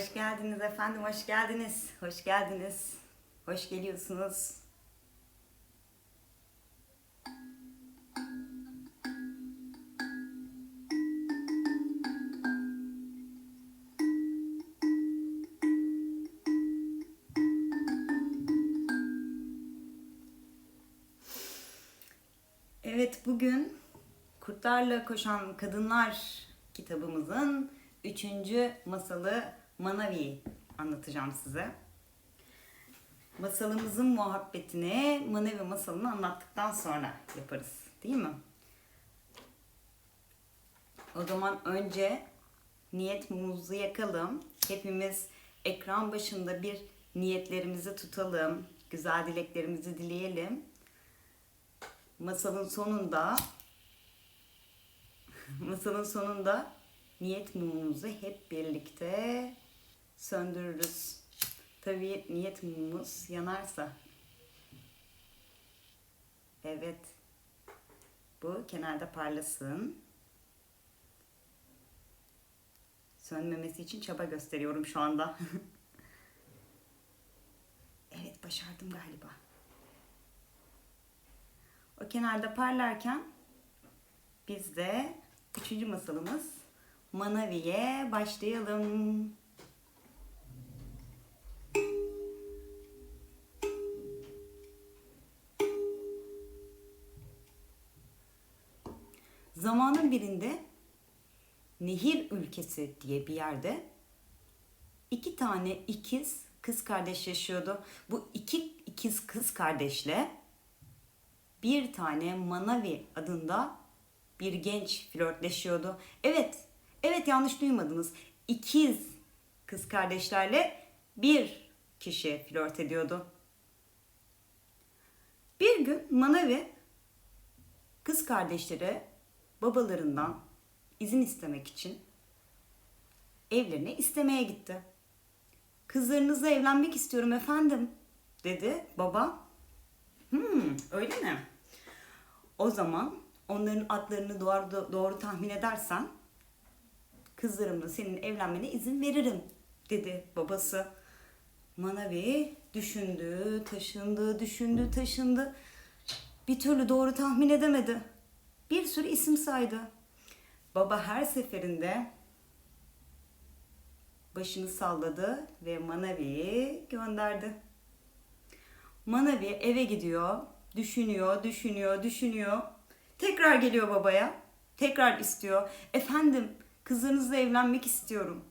Hoş geldiniz efendim, hoş geldiniz. Hoş geldiniz. Hoş geliyorsunuz. Evet, bugün Kurtlarla Koşan Kadınlar kitabımızın üçüncü masalı Manavi anlatacağım size. Masalımızın muhabbetini Manavi masalını anlattıktan sonra yaparız. Değil mi? O zaman önce niyet mumumuzu yakalım. Hepimiz ekran başında bir niyetlerimizi tutalım. Güzel dileklerimizi dileyelim. Masalın sonunda masalın sonunda niyet mumumuzu hep birlikte söndürürüz. Tabii niyet mumumuz yanarsa. Evet. Bu kenarda parlasın. Sönmemesi için çaba gösteriyorum şu anda. evet başardım galiba. O kenarda parlarken biz de üçüncü masalımız Manavi'ye başlayalım. Birinde Nehir ülkesi diye bir yerde iki tane ikiz kız kardeş yaşıyordu. Bu iki ikiz kız kardeşle bir tane Manavi adında bir genç flörtleşiyordu. Evet, evet yanlış duymadınız. İkiz kız kardeşlerle bir kişi flört ediyordu. Bir gün Manavi kız kardeşleri babalarından izin istemek için evlerine istemeye gitti. Kızlarınızla evlenmek istiyorum efendim dedi baba. Hmm, öyle mi? O zaman onların adlarını doğru, doğru tahmin edersen kızlarımla senin evlenmene izin veririm dedi babası. Manavi düşündü, taşındı, düşündü, taşındı. Bir türlü doğru tahmin edemedi. Bir sürü isim saydı. Baba her seferinde başını salladı ve Manavi'yi gönderdi. Manavi eve gidiyor, düşünüyor, düşünüyor, düşünüyor. Tekrar geliyor babaya. Tekrar istiyor. Efendim, kızınızla evlenmek istiyorum.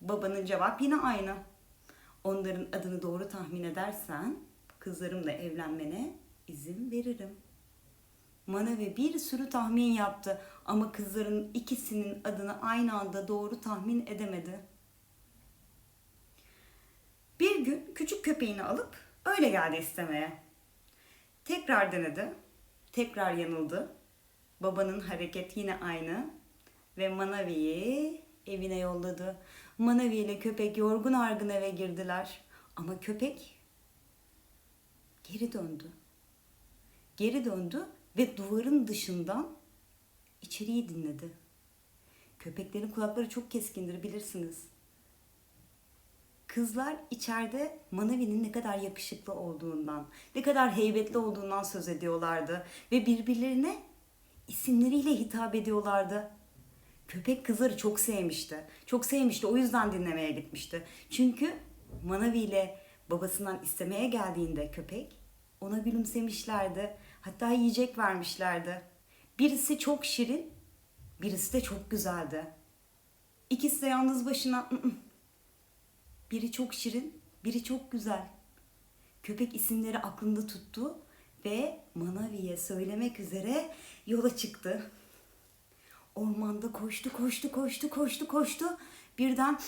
Babanın cevap yine aynı. Onların adını doğru tahmin edersen kızlarımla evlenmene izin veririm. Manavi bir sürü tahmin yaptı ama kızların ikisinin adını aynı anda doğru tahmin edemedi. Bir gün küçük köpeğini alıp öyle geldi istemeye. Tekrar denedi. Tekrar yanıldı. Babanın hareket yine aynı ve Manavi'yi evine yolladı. Manavi ile köpek yorgun argın eve girdiler. Ama köpek geri döndü. Geri döndü ve duvarın dışından içeriği dinledi. Köpeklerin kulakları çok keskindir bilirsiniz. Kızlar içeride Manavi'nin ne kadar yakışıklı olduğundan, ne kadar heybetli olduğundan söz ediyorlardı ve birbirlerine isimleriyle hitap ediyorlardı. Köpek kızları çok sevmişti. Çok sevmişti. O yüzden dinlemeye gitmişti. Çünkü Manavi ile babasından istemeye geldiğinde köpek ona gülümsemişlerdi. Hatta yiyecek vermişlerdi. Birisi çok şirin, birisi de çok güzeldi. İkisi de yalnız başına biri çok şirin, biri çok güzel. Köpek isimleri aklında tuttu ve Manavi'ye söylemek üzere yola çıktı. Ormanda koştu, koştu, koştu, koştu, koştu. Birden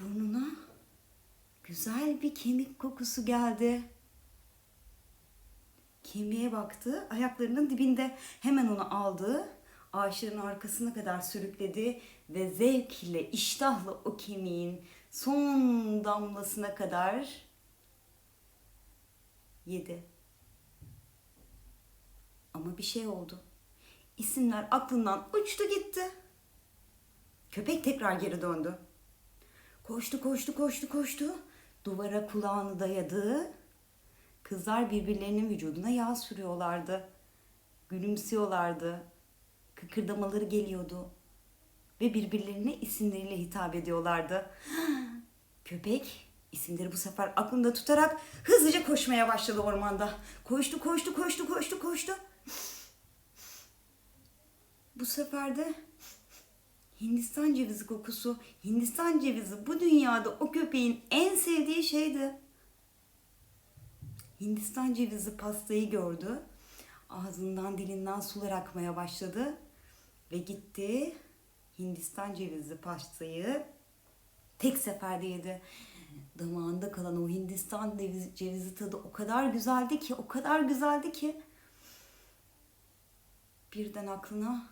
burnuna güzel bir kemik kokusu geldi. Kemiğe baktı, ayaklarının dibinde hemen onu aldı. Ağaçların arkasına kadar sürükledi ve zevk iştahla o kemiğin son damlasına kadar yedi. Ama bir şey oldu. İsimler aklından uçtu gitti. Köpek tekrar geri döndü. Koştu, koştu, koştu, koştu. Duvara kulağını dayadı. Kızlar birbirlerinin vücuduna yağ sürüyorlardı. Gülümsüyorlardı. Kıkırdamaları geliyordu. Ve birbirlerine isimleriyle hitap ediyorlardı. Köpek isimleri bu sefer aklında tutarak hızlıca koşmaya başladı ormanda. Koştu, koştu, koştu, koştu, koştu. Bu sefer de Hindistan cevizi kokusu, Hindistan cevizi bu dünyada o köpeğin en sevdiği şeydi. Hindistan cevizi pastayı gördü. Ağzından dilinden sular akmaya başladı. Ve gitti Hindistan cevizi pastayı tek seferde yedi. Damağında kalan o Hindistan cevizi, tadı o kadar güzeldi ki, o kadar güzeldi ki. Birden aklına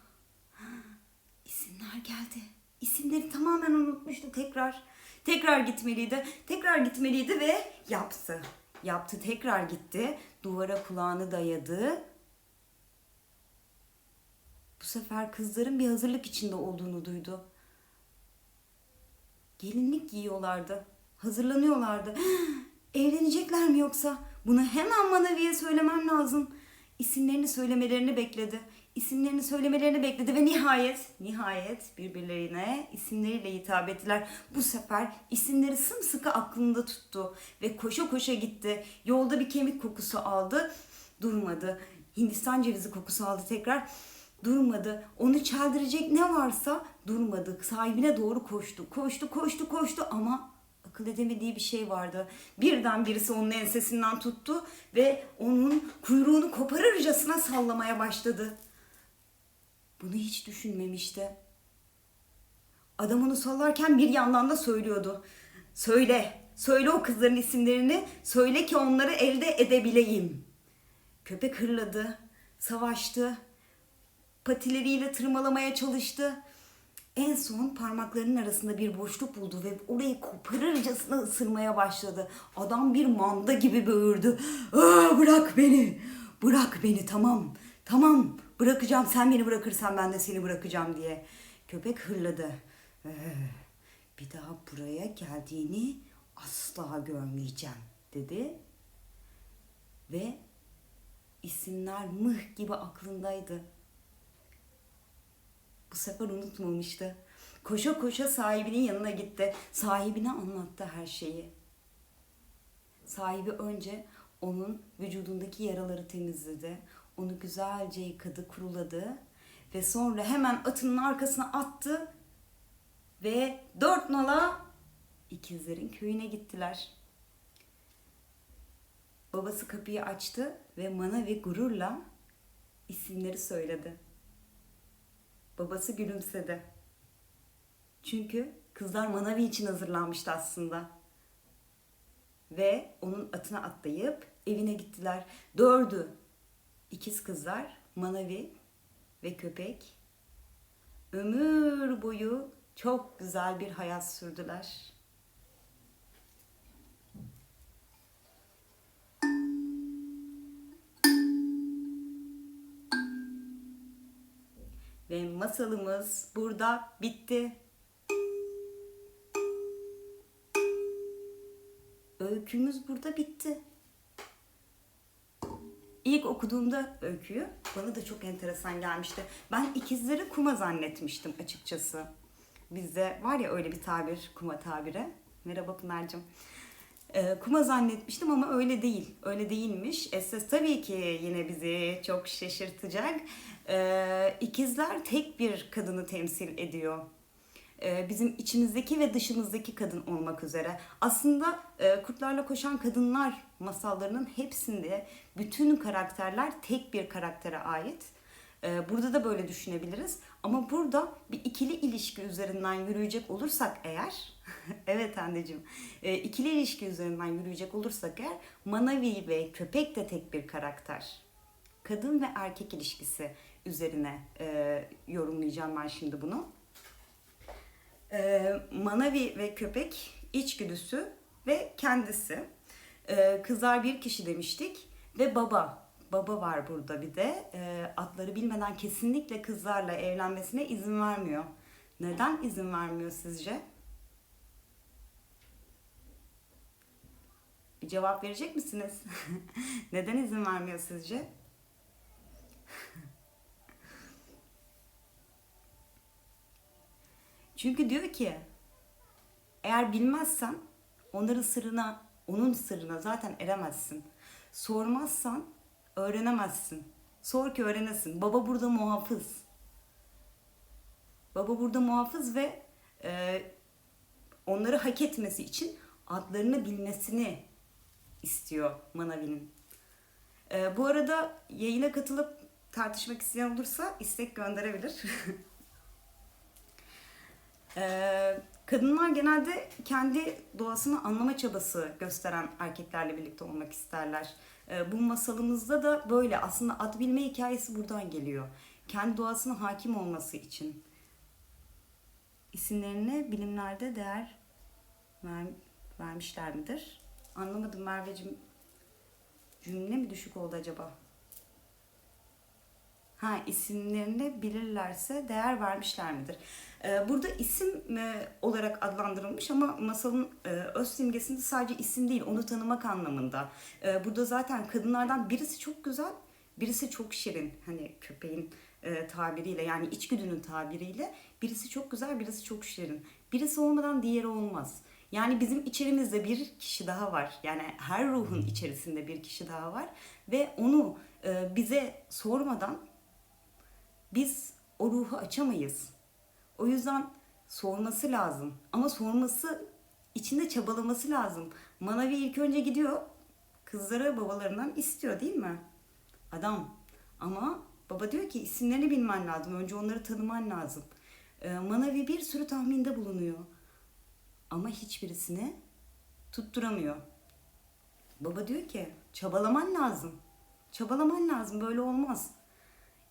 isimler geldi. İsimleri tamamen unutmuştu tekrar. Tekrar gitmeliydi. Tekrar gitmeliydi ve yaptı. Yaptı tekrar gitti. Duvara kulağını dayadı. Bu sefer kızların bir hazırlık içinde olduğunu duydu. Gelinlik giyiyorlardı. Hazırlanıyorlardı. Evlenecekler mi yoksa? Bunu hemen Manavi'ye söylemem lazım. İsimlerini söylemelerini bekledi. İsimlerini söylemelerini bekledi ve nihayet, nihayet birbirlerine isimleriyle hitap ettiler. Bu sefer isimleri sımsıkı aklında tuttu ve koşa koşa gitti. Yolda bir kemik kokusu aldı, durmadı. Hindistan cevizi kokusu aldı tekrar, durmadı. Onu çeldirecek ne varsa durmadı. Sahibine doğru koştu, koştu, koştu, koştu ama akıl edemediği bir şey vardı. Birden birisi onun ensesinden tuttu ve onun kuyruğunu koparırcasına sallamaya başladı. Bunu hiç düşünmemişti. Adam onu sallarken bir yandan da söylüyordu. Söyle, söyle o kızların isimlerini, söyle ki onları elde edebileyim. Köpek hırladı, savaştı, patileriyle tırmalamaya çalıştı. En son parmaklarının arasında bir boşluk buldu ve orayı koparırcasına ısırmaya başladı. Adam bir manda gibi böğürdü. Aa, bırak beni, bırak beni tamam, tamam bırakacağım sen beni bırakırsan ben de seni bırakacağım diye. Köpek hırladı. Ee, bir daha buraya geldiğini asla görmeyeceğim dedi. Ve isimler mıh gibi aklındaydı. Bu sefer unutmamıştı. Koşa koşa sahibinin yanına gitti. Sahibine anlattı her şeyi. Sahibi önce onun vücudundaki yaraları temizledi. Onu güzelce yıkadı, kuruladı. Ve sonra hemen atının arkasına attı. Ve dört nala ikizlerin köyüne gittiler. Babası kapıyı açtı ve Manavi gururla isimleri söyledi. Babası gülümsedi. Çünkü kızlar Manavi için hazırlanmıştı aslında. Ve onun atına atlayıp evine gittiler. Dördü ikiz kızlar Manavi ve köpek ömür boyu çok güzel bir hayat sürdüler. Ve masalımız burada bitti. Öykümüz burada bitti. İlk okuduğumda öyküyü bana da çok enteresan gelmişti. Ben ikizleri kuma zannetmiştim açıkçası. Bizde var ya öyle bir tabir, kuma tabiri. Merhaba Pınar'cığım. Ee, kuma zannetmiştim ama öyle değil. Öyle değilmiş. Esas tabii ki yine bizi çok şaşırtacak. Ee, ikizler tek bir kadını temsil ediyor. Ee, bizim içimizdeki ve dışımızdaki kadın olmak üzere. Aslında e, Kurtlarla Koşan Kadınlar masallarının hepsinde bütün karakterler tek bir karaktere ait. Ee, burada da böyle düşünebiliriz. Ama burada bir ikili ilişki üzerinden yürüyecek olursak eğer, evet anneciğim, e, ikili ilişki üzerinden yürüyecek olursak eğer, Manavi ve köpek de tek bir karakter. Kadın ve erkek ilişkisi üzerine e, yorumlayacağım ben şimdi bunu. E, Manavi ve köpek içgüdüsü ve kendisi. E, kızlar bir kişi demiştik ve baba. Baba var burada bir de. E, atları bilmeden kesinlikle kızlarla evlenmesine izin vermiyor. Neden izin vermiyor sizce? Bir cevap verecek misiniz? Neden izin vermiyor sizce? Çünkü diyor ki eğer bilmezsen onların sırrına, onun sırrına zaten eremezsin. Sormazsan öğrenemezsin. Sor ki öğrenesin. Baba burada muhafız. Baba burada muhafız ve e, onları hak etmesi için adlarını bilmesini istiyor Manavi'nin. E, bu arada yayına katılıp tartışmak isteyen olursa istek gönderebilir. e, kadınlar genelde kendi doğasını anlama çabası gösteren erkeklerle birlikte olmak isterler. E, bu masalımızda da böyle. Aslında ad bilme hikayesi buradan geliyor. Kendi doğasına hakim olması için isimlerine bilimlerde değer ver, vermişler midir? Anlamadım Merveciğim. Cümle mi düşük oldu acaba? Ha isimlerini bilirlerse değer vermişler midir? Ee, burada isim e, olarak adlandırılmış ama masalın e, öz simgesinde sadece isim değil onu tanımak anlamında. Ee, burada zaten kadınlardan birisi çok güzel, birisi çok şirin. Hani köpeğin e, tabiriyle yani içgüdünün tabiriyle birisi çok güzel, birisi çok şirin. Birisi olmadan diğeri olmaz. Yani bizim içerimizde bir kişi daha var. Yani her ruhun içerisinde bir kişi daha var ve onu e, bize sormadan biz o ruhu açamayız. O yüzden sorması lazım. Ama sorması içinde çabalaması lazım. Manavi ilk önce gidiyor kızları babalarından istiyor değil mi? Adam. Ama baba diyor ki isimlerini bilmen lazım. Önce onları tanıman lazım. Ee, Manavi bir sürü tahminde bulunuyor. Ama hiçbirisini tutturamıyor. Baba diyor ki çabalaman lazım. Çabalaman lazım böyle olmaz.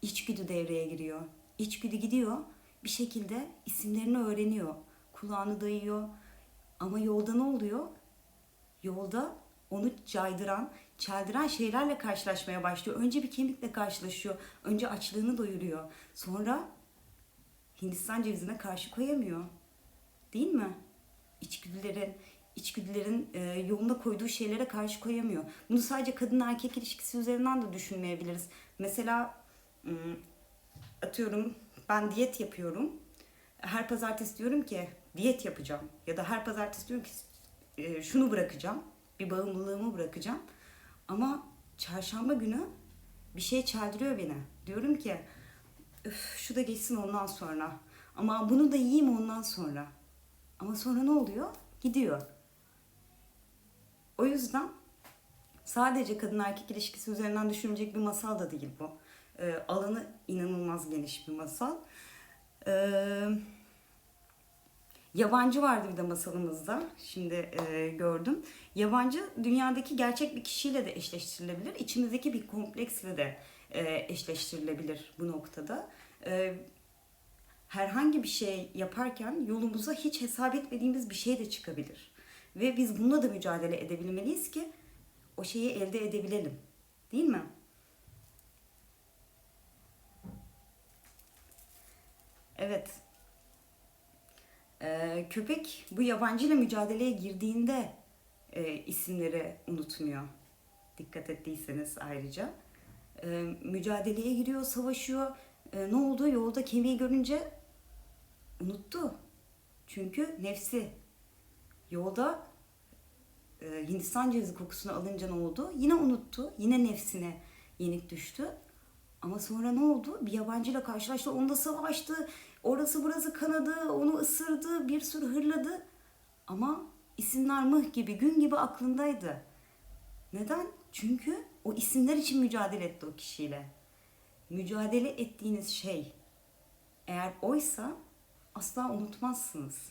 İçgüdü devreye giriyor. İçgüdü gidiyor bir şekilde isimlerini öğreniyor. Kulağını dayıyor. Ama yolda ne oluyor? Yolda onu caydıran, çeldiren şeylerle karşılaşmaya başlıyor. Önce bir kemikle karşılaşıyor. Önce açlığını doyuruyor. Sonra Hindistan cevizine karşı koyamıyor. Değil mi? İçgüdülerin, içgüdülerin e, yoluna koyduğu şeylere karşı koyamıyor. Bunu sadece kadın erkek ilişkisi üzerinden de düşünmeyebiliriz. Mesela atıyorum ben diyet yapıyorum. Her pazartesi diyorum ki diyet yapacağım. Ya da her pazartesi diyorum ki şunu bırakacağım. Bir bağımlılığımı bırakacağım. Ama çarşamba günü bir şey çeldiriyor beni. Diyorum ki Öf, şu da geçsin ondan sonra. Ama bunu da yiyeyim ondan sonra. Ama sonra ne oluyor? Gidiyor. O yüzden sadece kadın erkek ilişkisi üzerinden düşünecek bir masal da değil bu. E, alanı inanılmaz geniş bir masal. E, yabancı vardı bir de masalımızda. Şimdi e, gördüm. Yabancı dünyadaki gerçek bir kişiyle de eşleştirilebilir. İçimizdeki bir kompleksle de e, eşleştirilebilir bu noktada. E, herhangi bir şey yaparken yolumuza hiç hesap etmediğimiz bir şey de çıkabilir. Ve biz bununla da mücadele edebilmeliyiz ki o şeyi elde edebilelim. Değil mi? Evet. Ee, köpek bu yabancıyla mücadeleye girdiğinde e, isimleri unutmuyor. Dikkat ettiyseniz ayrıca. Ee, mücadeleye giriyor, savaşıyor. Ee, ne oldu? Yolda kemiği görünce unuttu. Çünkü nefsi. Yolda e, Hindistan cevizi kokusunu alınca ne oldu? Yine unuttu. Yine nefsine yenik düştü. Ama sonra ne oldu? Bir yabancıyla karşılaştı. Onunla savaştı. Orası burası kanadı. Onu ısırdı. Bir sürü hırladı. Ama isimler mıh gibi, gün gibi aklındaydı. Neden? Çünkü o isimler için mücadele etti o kişiyle. Mücadele ettiğiniz şey eğer oysa asla unutmazsınız.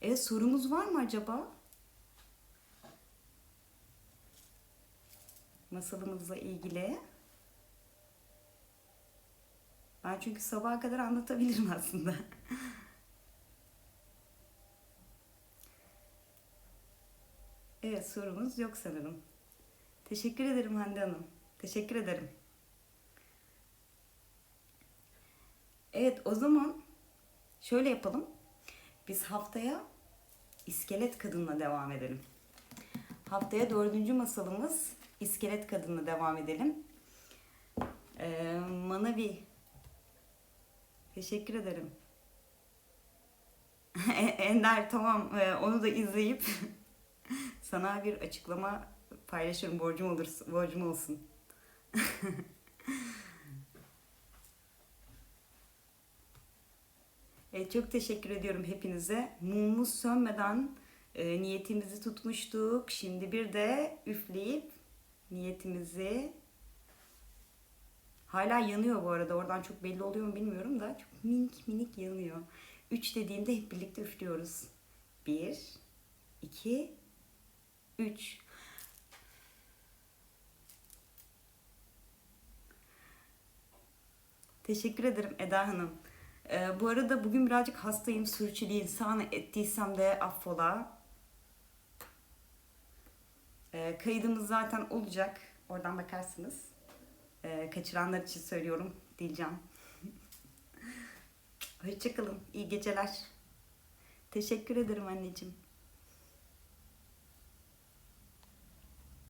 E sorumuz var mı acaba? Masalımızla ilgili. Ben çünkü sabaha kadar anlatabilirim aslında. evet sorumuz yok sanırım. Teşekkür ederim Hande Hanım. Teşekkür ederim. Evet o zaman şöyle yapalım. Biz haftaya iskelet kadınla devam edelim. Haftaya dördüncü masalımız iskelet kadınla devam edelim. Ee, Manavi teşekkür ederim. Ender tamam ee, onu da izleyip sana bir açıklama paylaşırım borcum olur borcum olsun. E, çok teşekkür ediyorum hepinize. Mumumuz sönmeden e, niyetimizi tutmuştuk. Şimdi bir de üfleyip niyetimizi hala yanıyor bu arada. Oradan çok belli oluyor mu bilmiyorum da çok minik minik yanıyor. Üç dediğimde hep birlikte üflüyoruz. Bir, iki, üç. Teşekkür ederim Eda Hanım. Ee, bu arada bugün birazcık hastayım. Sürçülisan ettiysem de affola. Ee, kaydımız zaten olacak. Oradan bakarsınız. Ee, kaçıranlar için söylüyorum. Dilcan. Hoşçakalın. İyi geceler. Teşekkür ederim anneciğim.